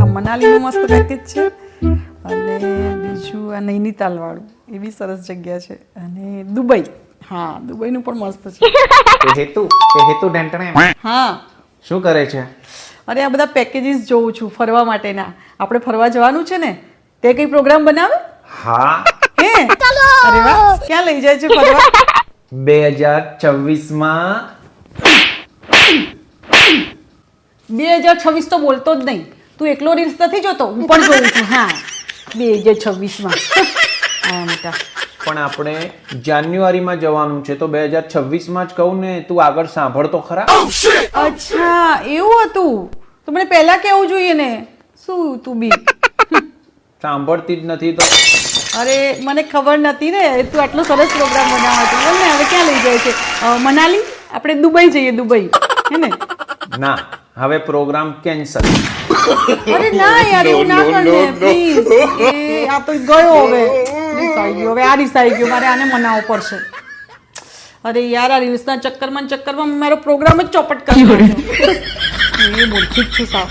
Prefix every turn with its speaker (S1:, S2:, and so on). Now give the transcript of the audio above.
S1: આ મનાલીનું મસ્ત પેકેજ છે. અને બીજું આ નૈનીતાલવાળું એ બી સરસ જગ્યા છે. અને દુબઈ. હા દુબઈનું પણ મસ્ત છે.
S2: એ હેતુ એ હેતુ ડેન્ટણે
S1: હા.
S2: શું કરે છે?
S1: અરે આ બધા પેકેજીસ જોઉં છું ફરવા માટેના. આપણે ફરવા જવાનું છે ને તે કઈ પ્રોગ્રામ બનાવે?
S2: હા.
S1: હે? અરે વાહ ક્યાં લઈ જાય છે ફરવા?
S2: બે હજાર છવ્વીસમાં
S1: બે હજાર છવ્વીસ તો બોલતો જ નહીં. તું એકલો રીલ્સ નથી જોતો? હું પણ જોઉં છું હા. બે હજાર છવ્વીસમાં.
S2: પણ આપણે જાન્યુઆરીમાં જવાનું છે તો બે હજાર છવ્વીસમાં જ કહું ને તું આગળ સાંભળતો ખરા.
S1: અચ્છા એવું હતું. તો મને પહેલા કેવું જોઈએ ને? શું તું બી?
S2: સાંભળતી જ નથી તો.
S1: અરે મને ખબર નથી ને. તું આટલો સરસ પ્રોગ્રામ બનાવ્યો હતો બોલ ને હવે ક્યાં લઈ જાય છે? મનાલી? આપણે દુબઈ જઈએ દુબઈ. હે ને?
S2: ના. હવે પ્રોગ્રામ કેન્સલ.
S1: અરે ના યાર એવું ના કરને પ્લીઝ આ તો ગયો હવે. રિસાઈ ગયો હવે આ રિસાઈ ગયો મારે આને મનાવવો પડશે. અરે યાર આ રીલ્સના ચક્કરમાં ચક્કરમાં મારો પ્રોગ્રામ જ ચોપટ કરી નાખ્યો એ મૂર્ખી છું સાવ.